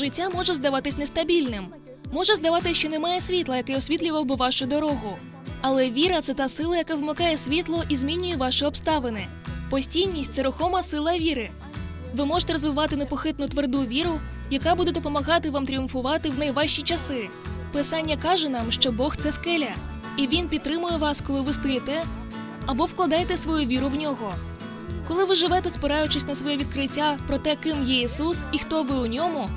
Життя може здаватись нестабільним. Може здаватись, що немає світла, яке освітлював би вашу дорогу. Але віра це та сила, яка вмикає світло і змінює ваші обставини. Постійність це рухома сила віри. Ви можете розвивати непохитну тверду віру, яка буде допомагати вам тріумфувати в найважчі часи. Писання каже нам, що Бог це скеля, і Він підтримує вас, коли ви стоїте або вкладаєте свою віру в нього. Коли ви живете, спираючись на своє відкриття про те, ким є Ісус і хто ви у ньому,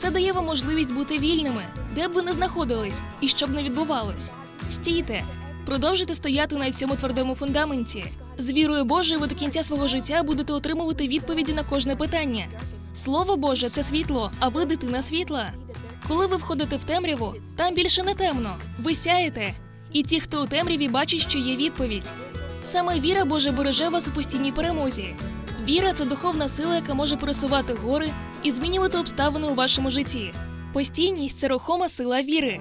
це дає вам можливість бути вільними, де б ви не знаходились і що б не відбувалось. Стійте, продовжуйте стояти на цьому твердому фундаменті. З вірою Божою ви до кінця свого життя будете отримувати відповіді на кожне питання. Слово Боже це світло, а ви дитина світла. Коли ви входите в темряву, там більше не темно. Ви сяєте. І ті, хто у темряві, бачать, що є відповідь. Саме віра Божа береже вас у постійній перемозі. Віра це духовна сила, яка може пересувати гори і змінювати обставини у вашому житті. Постійність це рухома сила віри.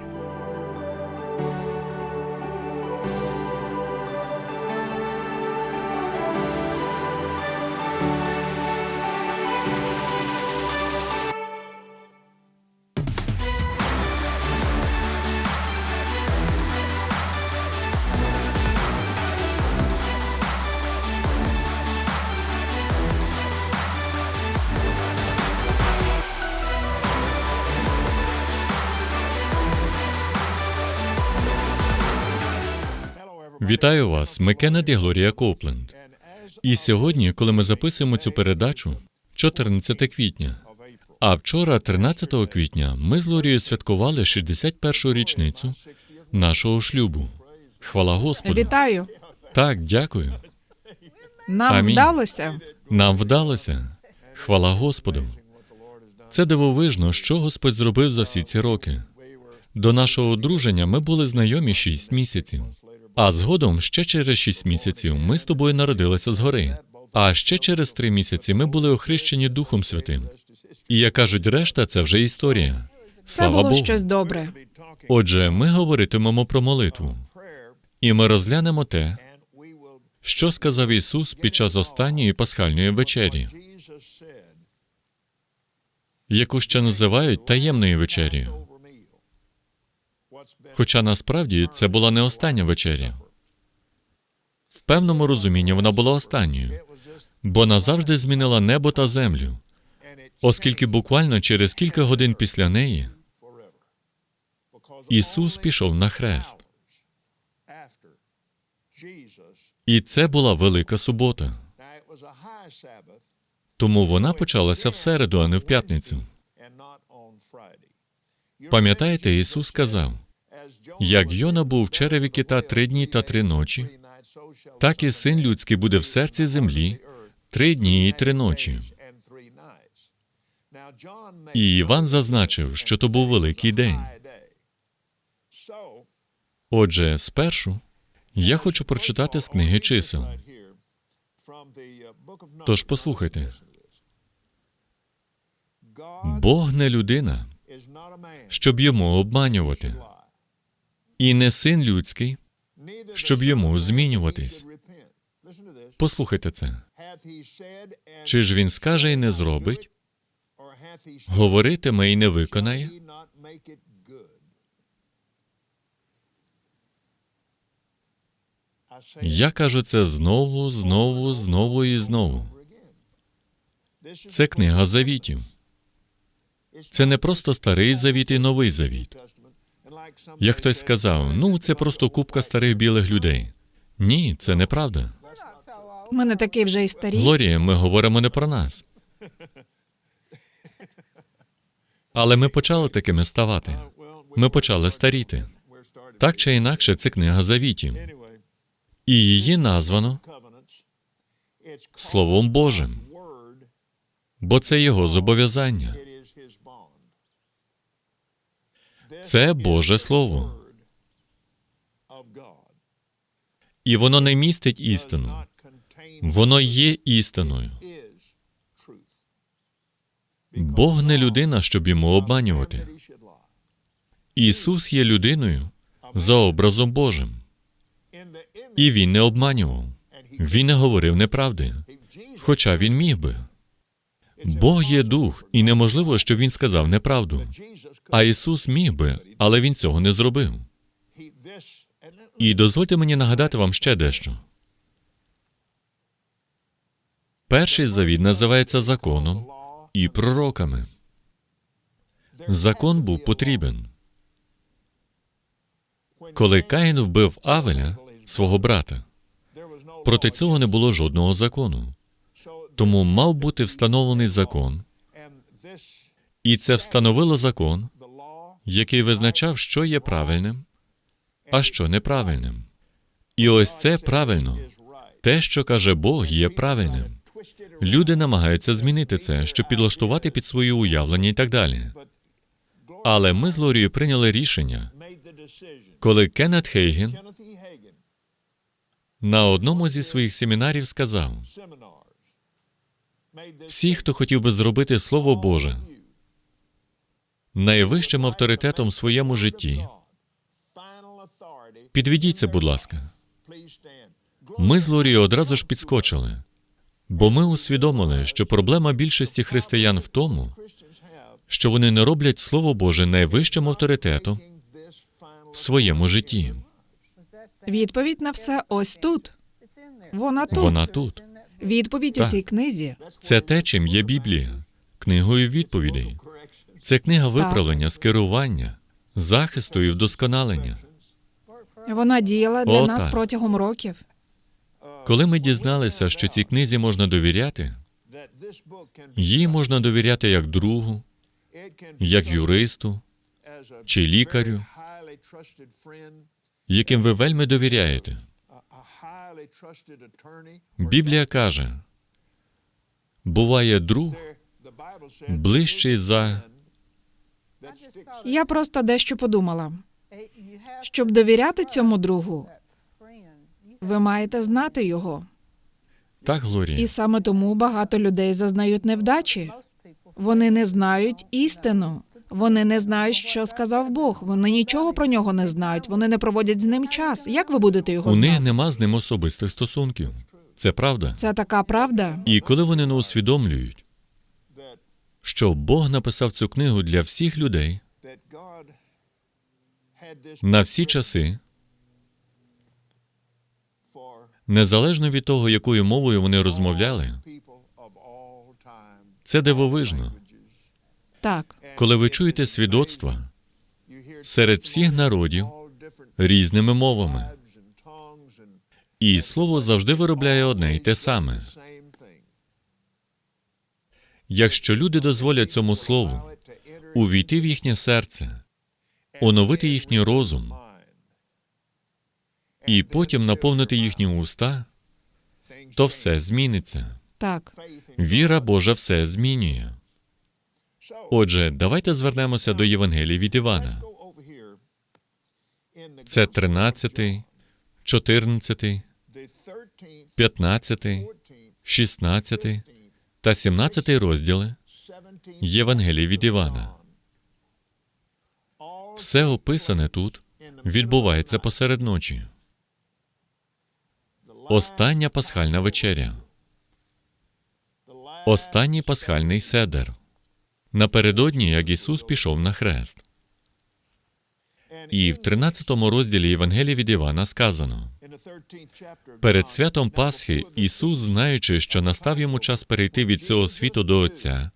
Вітаю вас, ми Кеннет і Глорія Копленд. І сьогодні, коли ми записуємо цю передачу, 14 квітня. А вчора, 13 квітня, ми з Глорією святкували 61-ю річницю нашого шлюбу. Хвала Господу. Вітаю! Так, дякую. Нам Амінь. вдалося. Нам вдалося. Хвала Господу. Це дивовижно, що Господь зробив за всі ці роки. До нашого одруження ми були знайомі шість місяців. А згодом ще через шість місяців ми з тобою народилися згори. А ще через три місяці ми були охрещені Духом Святим. І як кажуть, решта це вже історія. Це було Богу. щось добре. Отже, ми говоритимемо про молитву, і ми розглянемо те, що сказав Ісус під час останньої пасхальної вечері, яку ще називають таємною вечерю. Хоча насправді це була не остання вечеря. В певному розумінні вона була останньою, бо назавжди змінила небо та землю, оскільки буквально через кілька годин після неї Ісус пішов на хрест. І це була велика субота. Тому вона почалася в середу, а не в п'ятницю. Пам'ятаєте, Ісус сказав: як Йона був в череві кита три дні та три ночі, так і син людський буде в серці землі три дні і три ночі. І Іван зазначив, що то був великий день. Отже, спершу я хочу прочитати з книги чисел. Тож послухайте, Бог не людина, щоб йому обманювати, і не син людський, щоб йому змінюватись. Послухайте це. Чи ж він скаже і не зробить, говоритиме і не виконає? Я кажу це знову, знову, знову і знову. Це книга завітів. Це не просто старий завіт і новий завіт. Як хтось сказав, ну це просто купка старих білих людей. Ні, це неправда. Ми не такі вже й старі. Глорія, ми говоримо не про нас. Але ми почали такими ставати. Ми почали старіти. Так чи інакше, це книга завітів. І її названо Словом Божим, бо це його зобов'язання. Це Боже Слово. І воно не містить істину. Воно є істиною. Бог не людина, щоб йому обманювати. Ісус є людиною за образом Божим. І він не обманював. Він не говорив неправди, хоча він міг би. Бог є дух, і неможливо, що він сказав неправду. А Ісус міг би, але він цього не зробив. І дозвольте мені нагадати вам ще дещо. Перший завіт називається законом і пророками. Закон був потрібен. Коли Каїн вбив Авеля, свого брата, проти цього не було жодного закону. Тому мав бути встановлений закон, і це встановило закон, який визначав, що є правильним, а що неправильним. І ось це правильно. Те, що каже Бог, є правильним. Люди намагаються змінити це, щоб підлаштувати під свої уявлення і так далі. Але ми з Лорією прийняли рішення, коли Кеннет Хейген на одному зі своїх семінарів сказав: всі, хто хотів би зробити Слово Боже найвищим авторитетом в своєму житті, підведіться, будь ласка. Ми з Лорією одразу ж підскочили, бо ми усвідомили, що проблема більшості християн в тому, що вони не роблять Слово Боже найвищим авторитетом в своєму житті. Відповідь на все ось тут. Вона тут. Вона тут. Відповідь у цій книзі. Це те, чим є Біблія, книгою відповідей. Це книга виправлення, скерування, захисту і вдосконалення. Вона діяла для О, нас так. протягом років. Коли ми дізналися, що цій книзі можна довіряти, їй можна довіряти як другу, як юристу чи лікарю, яким ви вельми довіряєте. Біблія каже: буває друг ближчий за Я просто дещо подумала. Щоб довіряти цьому другу, ви маєте знати його. так, Глорія. І саме тому багато людей зазнають невдачі. Вони не знають істину. Вони не знають, що сказав Бог. Вони нічого про нього не знають. Вони не проводять з ним час. Як ви будете його У них нема з ним особистих стосунків. Це правда. Це така правда. І коли вони не усвідомлюють, що Бог написав цю книгу для всіх людей на всі часи, незалежно від того, якою мовою вони розмовляли, це дивовижно. Так, Коли ви чуєте свідоцтва серед всіх народів різними мовами, і слово завжди виробляє одне й те саме. Якщо люди дозволять цьому слову увійти в їхнє серце, оновити їхній розум і потім наповнити їхні уста, то все зміниться. так. Віра Божа все змінює. Отже, давайте звернемося до Євангелії від Івана. Це 13, 14, 15, 16 та 17 розділи Євангелії від Івана. Все описане тут відбувається посеред ночі. Остання пасхальна вечеря. Останній пасхальний седер. Напередодні, як Ісус пішов на хрест. І в 13 розділі Євангелії від Івана сказано: перед святом Пасхи Ісус, знаючи, що настав йому час перейти від цього світу до Отця,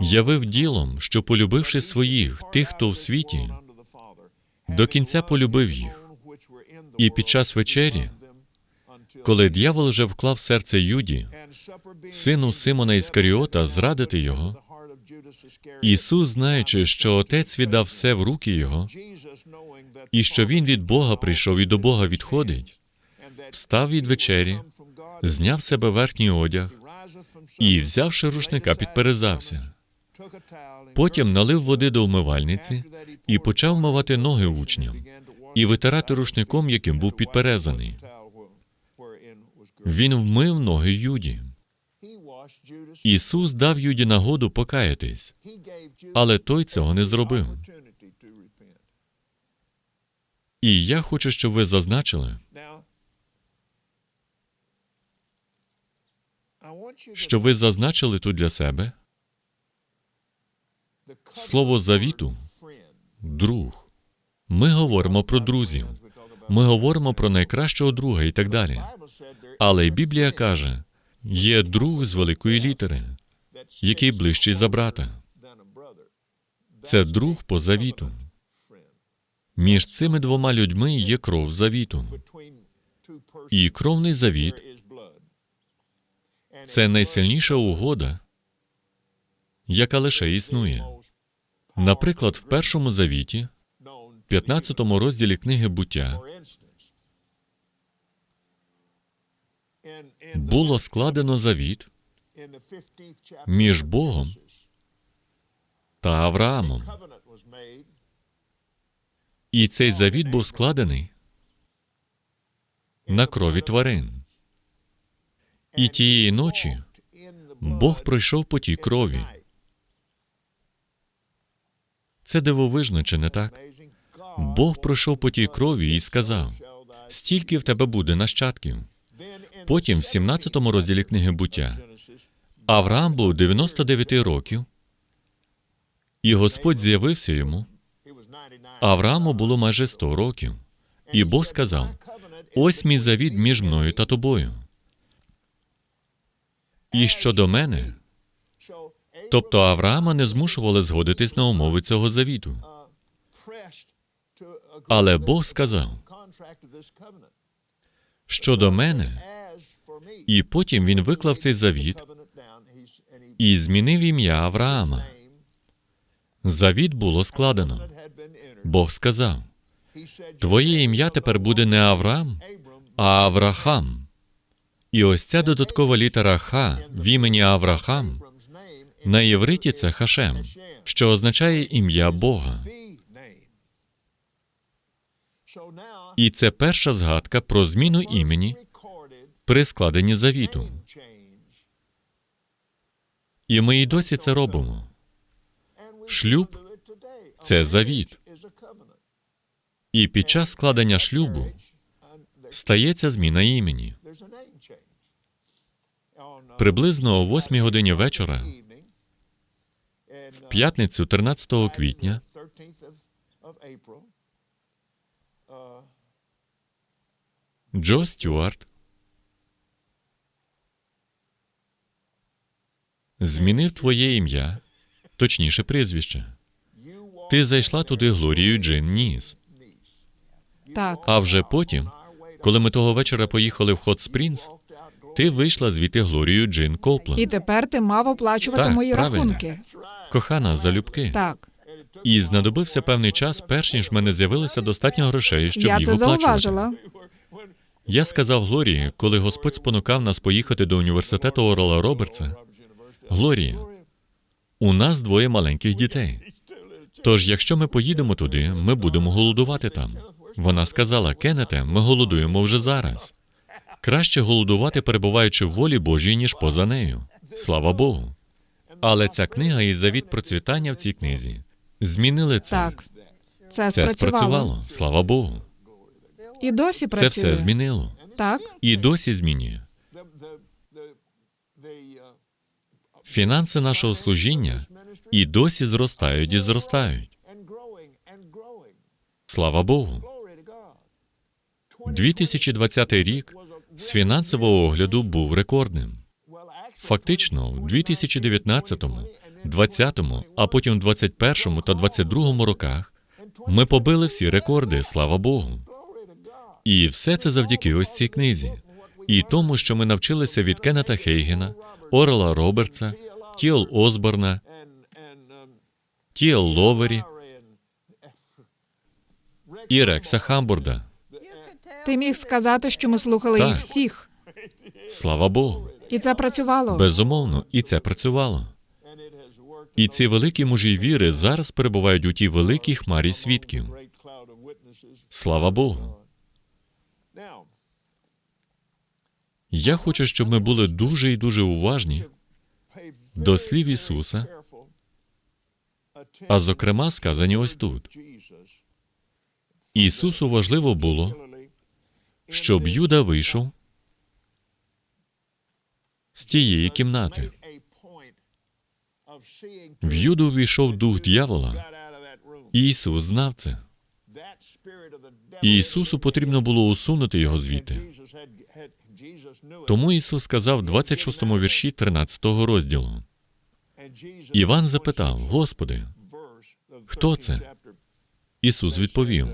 явив ділом, що, полюбивши своїх, тих, хто в світі, до кінця полюбив їх. І під час вечері, коли дьявол вже вклав серце Юді, сину Симона Іскаріота, зрадити його, Ісус, знаючи, що Отець віддав все в руки Його, і що Він від Бога прийшов і до Бога відходить, встав від вечері, зняв себе верхній одяг і, взявши рушника, підперезався. Потім налив води до вмивальниці і почав мивати ноги учням і витирати рушником, яким був підперезаний. Він вмив ноги Юді. Ісус дав Юді нагоду покаятись, але той цього не зробив. І я хочу, щоб ви зазначили, що ви зазначили тут для себе слово завіту, друг. Ми говоримо про друзів, ми говоримо про найкращого друга і так далі. Але Біблія каже, є друг з великої літери, який ближчий за брата. Це друг по завіту. Між цими двома людьми є кров завіту. І кровний завіт це найсильніша угода, яка лише існує. Наприклад, в першому завіті, 15 розділі книги буття, було складено завіт між Богом та Авраамом. І цей завіт був складений на крові тварин. І тієї ночі Бог пройшов по тій крові. Це дивовижно, чи не так? Бог пройшов по тій крові і сказав: стільки в тебе буде нащадків. Потім, в 17 розділі книги буття, Авраам був 99 років, і Господь з'явився йому. Аврааму було майже 100 років. І Бог сказав: Ось мій завіт між мною та тобою. І щодо мене, тобто Авраама не змушували згодитись на умови цього завіту. Але Бог сказав, щодо мене, і потім він виклав цей завіт і змінив ім'я Авраама. Завіт було складено. Бог сказав: Твоє ім'я тепер буде не Авраам, а Аврахам. І ось ця додаткова літера Х в імені Аврахам на євриті це Хашем, що означає ім'я Бога. І це перша згадка про зміну імені при складенні завіту. І ми і досі це робимо. Шлюб це завіт. І під час складення шлюбу стається зміна імені. Приблизно о 8 годині вечора, в п'ятницю 13 квітня, Джо Стюарт змінив твоє ім'я, точніше прізвище. Ти зайшла туди Глорію Джин Ніс. Так, А вже потім, коли ми того вечора поїхали в Хот Спрінс, ти вийшла звідти Глорію Джин і тепер ти мав оплачувати Так, мої правильно. рахунки. Кохана, залюбки. Так, І знадобився певний час, перш ніж в мене з'явилося достатньо грошей, щоб я їх це оплачувати. зауважила. Я сказав Глорії, коли Господь спонукав нас поїхати до університету Орла Робертса. Глорія, у нас двоє маленьких дітей. Тож, якщо ми поїдемо туди, ми будемо голодувати там. Вона сказала: Кеннете, ми голодуємо вже зараз. Краще голодувати, перебуваючи в волі Божій, ніж поза нею. Слава Богу. Але ця книга і завіт процвітання в цій книзі змінили це. Так, це Це спрацювало. спрацювало. Слава Богу. І досі Це все змінило. Так, І досі змінює. Фінанси нашого служіння і досі зростають і зростають. Слава Богу. 2020 рік з фінансового огляду був рекордним. Фактично, в 2019, 2020, а потім в 2021 та 2022 роках ми побили всі рекорди, слава Богу. І все це завдяки ось цій книзі. І тому, що ми навчилися від Кеннета Хейгена, Орела Робертса, Тіл Осборна, Тіл Ловері і Рекса Хамбурда. ти міг сказати, що ми слухали Так. їх всіх, Слава Богу. і це працювало. Безумовно, і це працювало. І ці великі мужі віри зараз перебувають у тій великій хмарі свідків. Слава Богу. Я хочу, щоб ми були дуже і дуже уважні до слів Ісуса, а зокрема сказані ось тут. Ісусу важливо було, щоб Юда вийшов з тієї кімнати. В Юду ввійшов дух дьявола, і Ісус знав це. Ісусу потрібно було усунути його звідти. Тому Ісус сказав в 26 вірші 13 розділу. Іван запитав: Господи, хто це? Ісус відповів: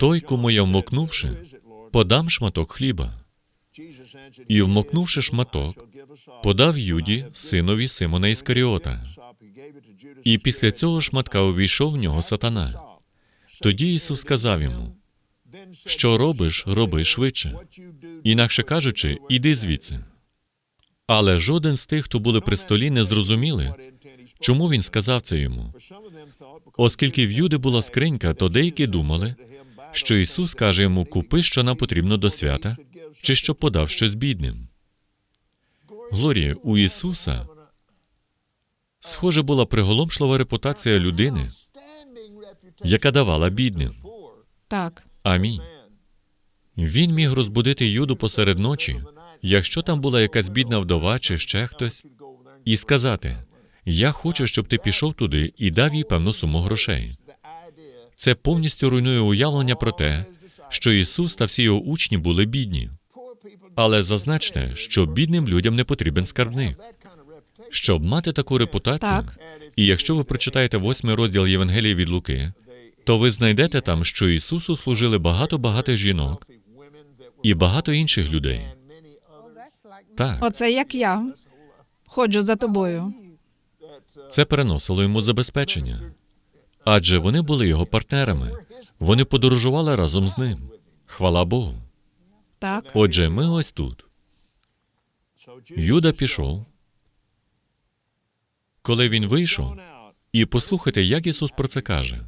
Той, кому я вмокнувши, подам шматок хліба. І, вмокнувши шматок, подав Юді, синові Симона Іскаріота. І після цього шматка увійшов в нього сатана. Тоді Ісус сказав йому: Що робиш, роби швидше. Інакше кажучи, іди звідси. Але жоден з тих, хто були при столі, не зрозуміли, чому він сказав це йому. Оскільки в Юди була скринька, то деякі думали, що Ісус каже йому: купи, що нам потрібно до свята, чи що подав щось бідним. Глорія, у Ісуса, схоже, була приголомшлива репутація людини, яка давала бідним. Так, Амінь. Він міг розбудити Юду посеред ночі, якщо там була якась бідна вдова чи ще хтось, і сказати: Я хочу, щоб ти пішов туди і дав їй певну суму грошей. Це повністю руйнує уявлення про те, що Ісус та всі його учні були бідні. Але зазначте, що бідним людям не потрібен скарбник. Щоб мати таку репутацію, Так. і якщо ви прочитаєте восьмий розділ Євангелії від Луки, то ви знайдете там, що Ісусу служили багато багатих жінок і багато інших людей. Так, оце як я. Ходжу за тобою. це переносило йому забезпечення. Адже вони були його партнерами. Вони подорожували разом з ним. Хвала Богу. Так, Отже, ми ось тут. Юда пішов. Коли він вийшов, і послухайте, як Ісус про це каже.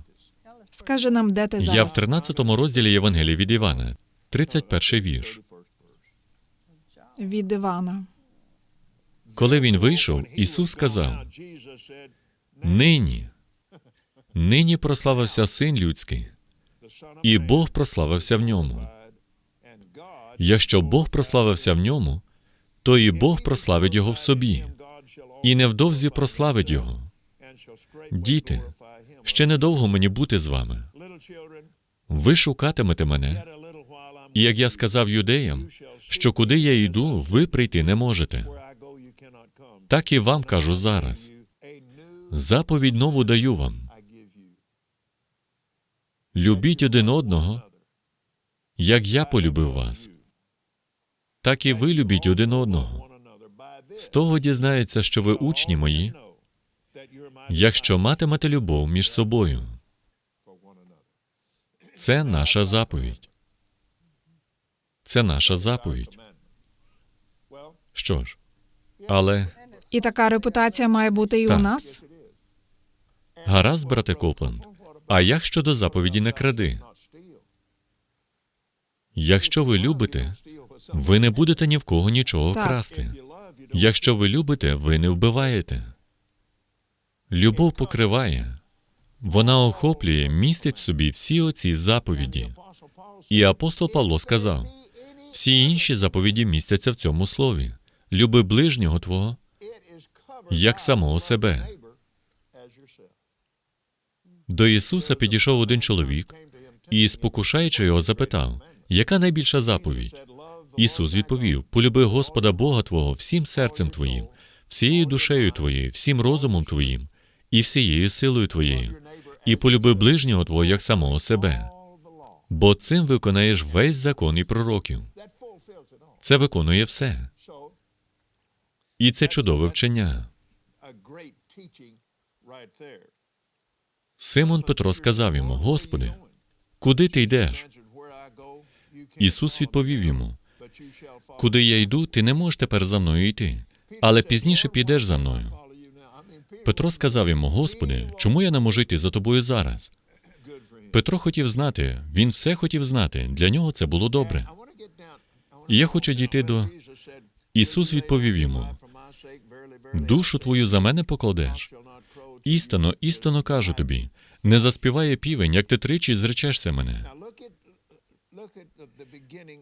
Скажи нам, де ти Я в зараз. 13 розділі Євангелії від Івана, 31 вірш. Від Івана. Коли він вийшов, Ісус сказав: Нині, нині прославився Син людський, і Бог прославився в ньому. Якщо Бог прославився в ньому, то і Бог прославить його в собі, і невдовзі прославить його. Діти, ще недовго мені бути з вами. Ви шукатимете мене, і як я сказав юдеям, що куди я йду, ви прийти не можете. Так і вам кажу зараз. Заповідь нову даю вам. Любіть один одного, як я полюбив вас. Так і ви любіть один одного. З того дізнається, що ви учні мої, якщо матимете любов між собою. Це наша заповідь. Це наша заповідь. Що ж, але І така репутація має бути і Так. у нас. гаразд, брате Копланд. А як щодо заповіді не кради? Якщо ви любите, ви не будете ні в кого нічого Так. красти. Якщо ви любите, ви не вбиваєте. Любов покриває, вона охоплює, містить в собі всі оці заповіді. І апостол Павло сказав: всі інші заповіді містяться в цьому слові. Люби ближнього твого, як самого себе. До Ісуса підійшов один чоловік і, спокушаючи його, запитав, яка найбільша заповідь? Ісус відповів: полюби Господа Бога Твого всім серцем Твоїм, всією душею Твоєю, всім розумом Твоїм і всією силою Твоєю, і полюби ближнього Твого як самого себе. Бо цим виконаєш весь закон і пророків. Це виконує все. І це чудове вчення. Симон Петро сказав йому: Господи, куди ти йдеш? Ісус відповів йому: Куди я йду, ти не можеш тепер за мною йти, але пізніше підеш за мною. Петро сказав йому: Господи, чому я не можу йти за тобою зараз? Петро хотів знати, він все хотів знати. Для нього це було добре. І я хочу дійти до Ісус відповів йому: Душу твою за мене покладеш. Істинно, істинно кажу тобі, не заспіває півень, як ти тричі зречешся мене.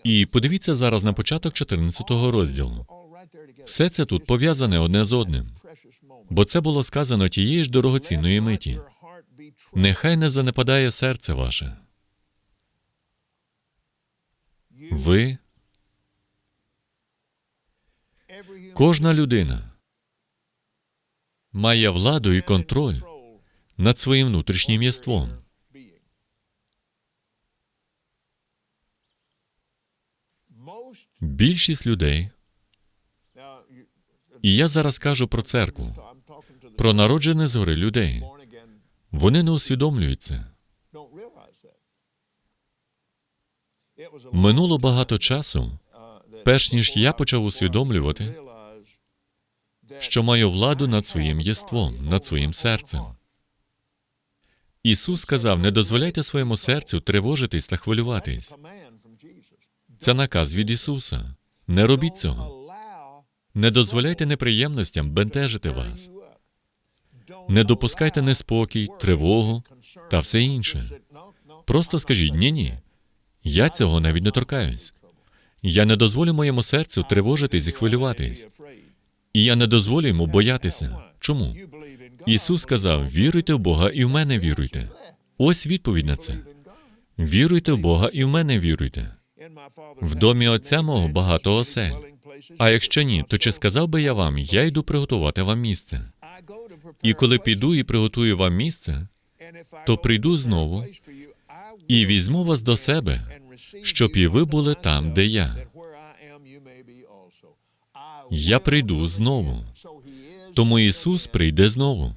І подивіться зараз на початок 14 розділу. Все це тут пов'язане одне з одним, бо це було сказано тієї ж дорогоцінної миті. Нехай не занепадає серце ваше. Ви, кожна людина, має владу і контроль над своїм внутрішнім єством. Більшість людей, і я зараз кажу про церкву, про народжене згори людей. Вони не усвідомлюють це. Минуло багато часу, перш ніж я почав усвідомлювати, що маю владу над своїм єством, над своїм серцем. Ісус сказав: не дозволяйте своєму серцю тривожитись та хвилюватись. Це наказ від Ісуса. Не робіть цього. Не дозволяйте неприємностям бентежити вас. Не допускайте неспокій, тривогу та все інше. Просто скажіть ні, ні. Я цього навіть не торкаюсь. Я не дозволю моєму серцю тривожитись і хвилюватись. І я не дозволю йому боятися. Чому? Ісус сказав: віруйте в Бога і в мене віруйте. Ось відповідь на це. Віруйте в Бога і в мене віруйте. В домі отця мого багато осель. А якщо ні, то чи сказав би я вам, я йду приготувати вам місце? І коли піду і приготую вам місце, то прийду знову і візьму вас до себе, щоб і ви були там, де я. Я прийду знову. Тому Ісус прийде знову.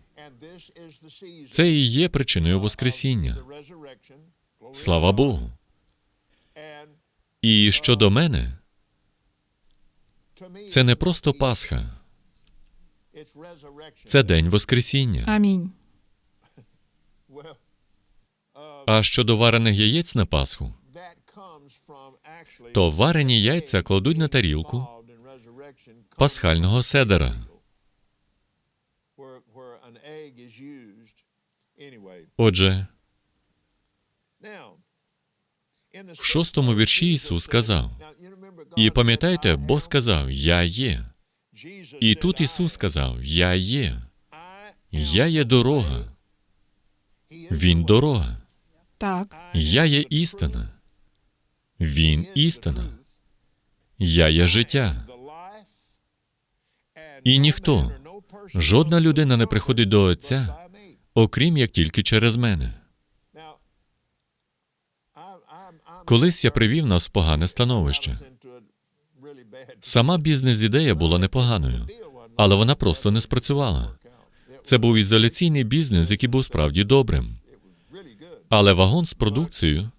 Це і є причиною Воскресіння. Слава Богу. І щодо мене, це не просто Пасха, це День Воскресіння. Амінь. А щодо варених яєць на Пасху, то варені яйця кладуть на тарілку пасхального седера. Отже, в шостому вірші Ісус сказав, і пам'ятайте, Бог сказав, Я є. І тут Ісус сказав, Я є. Я є дорога. Він дорога. Так, Я є істина. Він істина. Я є життя. І ніхто, жодна людина не приходить до Отця, окрім як тільки через мене. Колись я привів нас в погане становище. Сама бізнес-ідея була непоганою, але вона просто не спрацювала. Це був ізоляційний бізнес, який був справді добрим. Але вагон з продукцією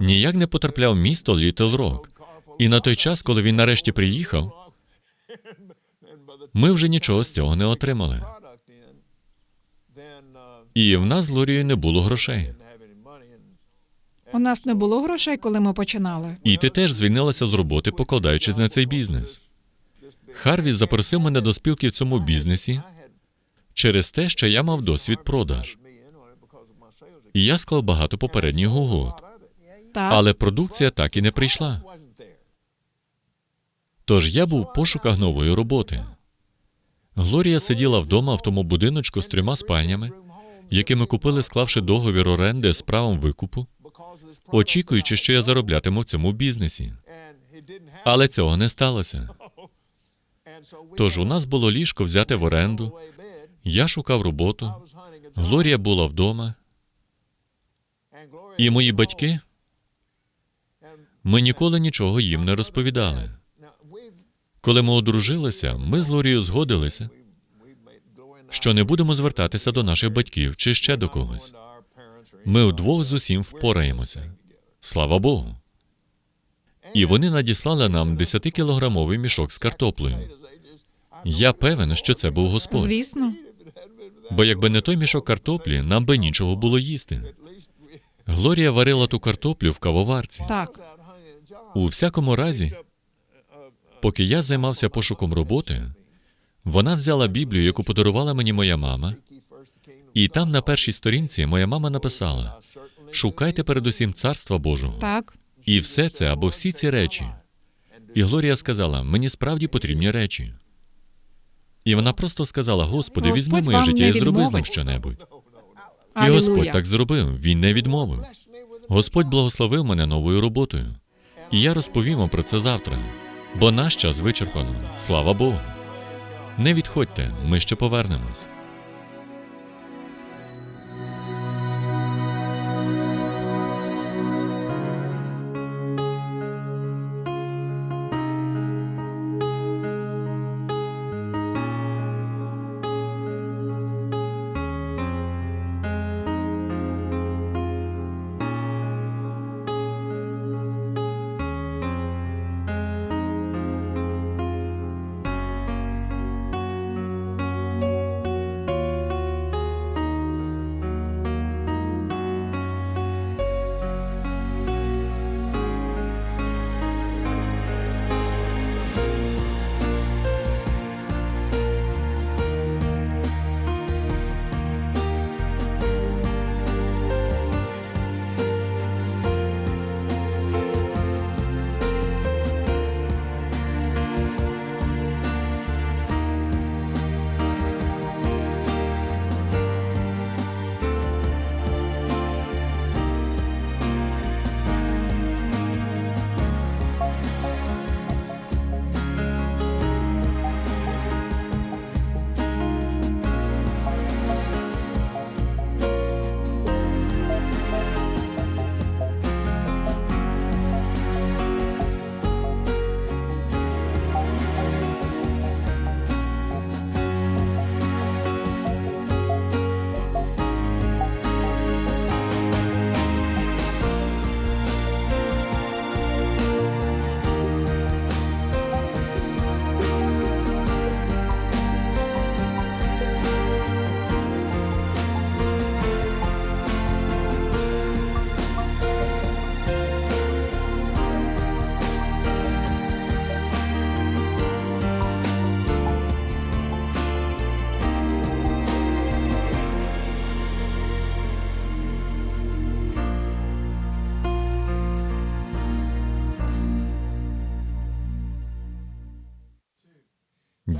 ніяк не потрапляв місто Літл Рок. І на той час, коли він нарешті приїхав, ми вже нічого з цього не отримали. І в нас з Лорією не було грошей. У нас не було грошей, коли ми починали. І ти теж звільнилася з роботи, покладаючись на цей бізнес. Харві запросив мене до спілки в цьому бізнесі через те, що я мав досвід продаж. І я склав багато попередніх угод, Так, але продукція так і не прийшла. Тож я був в пошуках нової роботи. Глорія сиділа вдома в тому будиночку з трьома спальнями, які ми купили, склавши договір оренди з правом викупу, очікуючи, що я зароблятиму в цьому бізнесі. Але цього не сталося. Тож у нас було ліжко взяте в оренду. Я шукав роботу. Глорія була вдома, і мої батьки ми ніколи нічого їм не розповідали. Коли ми одружилися, ми з Глорією згодилися, що не будемо звертатися до наших батьків чи ще до когось. Ми вдвох з усім впораємося. Слава Богу. І вони надіслали нам 10-кілограмовий мішок з картоплею. Я певен, що це був Господь. звісно. Бо якби не той мішок картоплі, нам би нічого було їсти. Глорія варила ту картоплю в кавоварці. Так, У всякому разі, поки я займався пошуком роботи, вона взяла Біблію, яку подарувала мені моя мама, і там на першій сторінці моя мама написала: Шукайте передусім царства Божого. так, І все це або всі ці речі І Глорія сказала: мені справді потрібні речі. І вона просто сказала: Господи, Господь візьми моє вам життя не і зроби з ним відмовить. щонебудь. І Алілуя. Господь так зробив, він не відмовив. Господь благословив мене новою роботою. І я розповім вам про це завтра, бо наш час вичерпано. Слава Богу. Не відходьте, ми ще повернемось.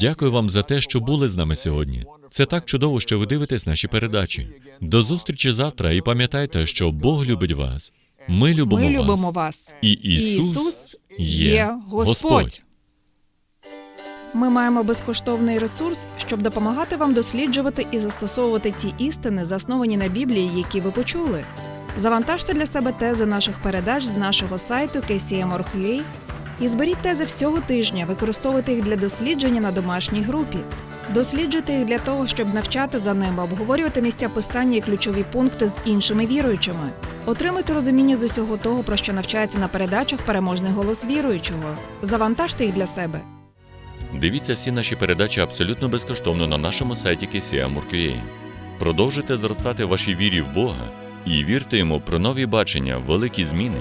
Дякую вам за те, що були з нами сьогодні. Це так чудово, що ви дивитесь наші передачі. До зустрічі завтра і пам'ятайте, що Бог любить вас. Ми любимо Ми вас. любимо вас. І Ісус, Ісус є. Господь. Ми маємо безкоштовний ресурс, щоб допомагати вам досліджувати і застосовувати ті істини, засновані на Біблії, які ви почули. Завантажте для себе тези наших передач з нашого сайту KCM.org.ua і зберіть тези всього тижня, використовуйте їх для дослідження на домашній групі. Досліджуйте їх для того, щоб навчати за ними, обговорювати місця писання і ключові пункти з іншими віруючими. Отримуйте розуміння з усього того, про що навчається на передачах переможний голос віруючого. Завантажте їх для себе. Дивіться всі наші передачі абсолютно безкоштовно на нашому сайті KCM.org.ua. Продовжуйте зростати вашій вірі в Бога і вірте йому про нові бачення, великі зміни